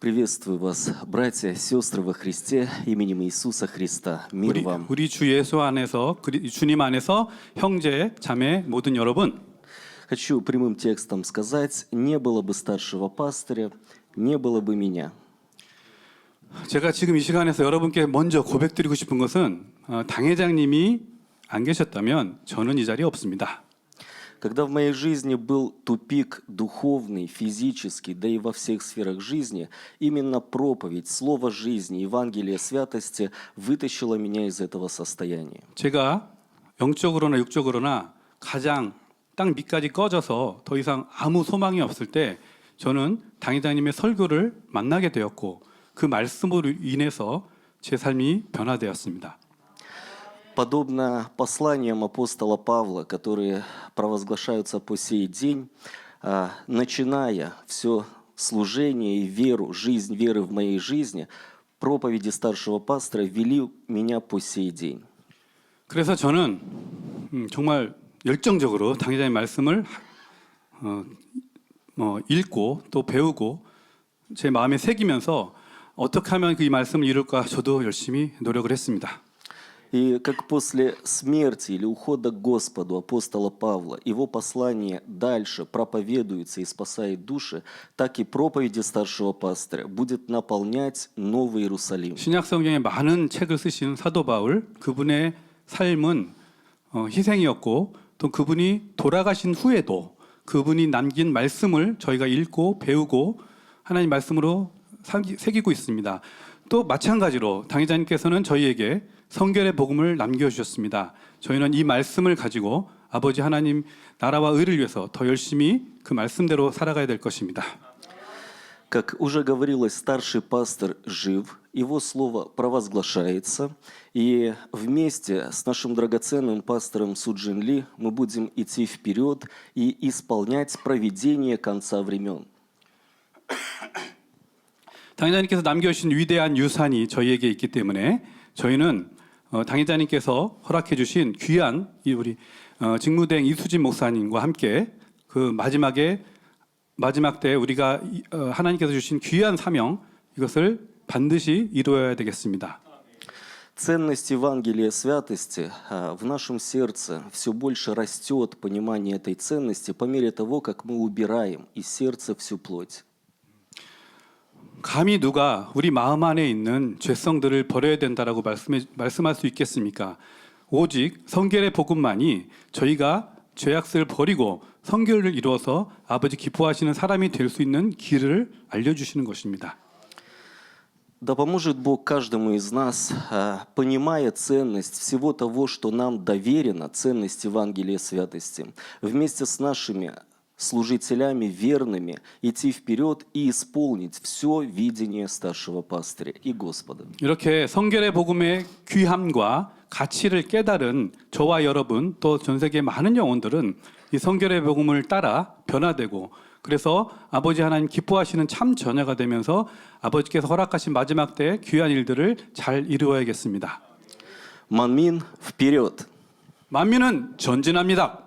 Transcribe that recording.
Приветствую вас, братья, сестры во Христе, именем Иисуса Христа. Мир 우리, вам. 우리 주 예수 안에서 그리- 주님 안에서 형제 자매 모든 여러분 Хочу прямым текстом сказать, не было бы старшего пастыря, не было бы меня. 제가 지금 이 시간에서 여러분께 먼저 고백드리고 싶은 것은 어, 당회장님이 안 계셨다면 저는 이 자리에 없습니다. Когда в моей жизни был тупик духовный, физический, да и во всех сферах жизни, именно проповедь, слово жизни, Евангелие святости вытащило меня из этого состояния. 제가 영적으로나 육적으로나 가장 땅 밑까지 꺼져서 더 이상 아무 소망이 없을 때 저는 당회장님의 설교를 만나게 되었고 그 말씀으로 인해서 제 삶이 변화되었습니다. Подобно посланиям апостола Павла, которые провозглашаются по сей день, а, начиная все служение и веру, жизнь веры в моей жизни, проповеди старшего пастора вели меня по сей день. 그래서 저는 음, 정말 열정적으로 당회장의 말씀을 어, 어, 읽고 또 배우고 제 마음에 새기면서 어떻게 하면 그 이 말씀을 이룰까 저도 열심히 노력을 했습니다. И как после смерти или ухода к Господу апостола Павла, его послание дальше проповедуется и спасает души, так и проповеди старшего пастыря будет наполнять Новый Иерусалим. 신약 성경에 많은 책을 쓰신 사도 바울 그분의 삶은 어, 희생이었고 또 그분이 돌아가신 후에도 그분이 남긴 말씀을 저희가 읽고 배우고 하나님 말씀으로 삼기- 새기고 있습니다. 또 마찬가지로 당회장님께서는 저희에게 성결의 복음을 남겨주셨습니다. 저희는 이 말씀을 가지고 아버지 하나님 나라와 의를 위해서 더 열심히 그 말씀대로 살아가야 될 것입니다. Как уже говорилось, старший пастор жив, его слово провозглашается, и вместе с нашим драгоценным пастором Суджин Ли мы будем идти вперед и исполнять проведение конца времен. 당회장님께서 남겨주신 위대한 유산이 저희에게 있기 때문에 저희는 어, 당회장님께서 허락해 주신 귀한 이 우리 어, 직무대행 이수진 목사님과 함께 그 마지막에 마지막 때 우리가 이- 어, 하나님께서 주신 귀한 사명 이것을 반드시 이루어야 되겠습니다. Ценность Евангелия святости а, в нашем сердце все больше растет понимание этой ценности по мере того, как мы убираем из сердца всю плоть. 감히 누가 우리 마음 안에 있는 죄성들을 버려야 된다라고 말씀해, 말씀할 수 있겠습니까? 오직 성결의 복음만이 저희가 죄악을 버리고 성결을 이루어서 아버지 기뻐하시는 사람이 될 수 있는 길을 알려주시는 것입니다. Да поможет Бог каждому из нас, а, понимая ценность всего того, что нам доверено, ценность Евангелия святости, вместе с нашими служителями верными идти вперед и исполнить все видение старшего пастыря и Господа. 이렇게 성결의 복음의 귀함과 가치를 깨달은 저와 여러분 또 전 세계 많은 영혼들은 이 성결의 복음을 따라 변화되고 그래서 아버지 하나님 기뻐하시는 참 전야가 되면서 아버지께서 허락하신 마지막 때 귀한 일들을 잘 이루어야겠습니다. Манмин вперед! 만민은 전진합니다.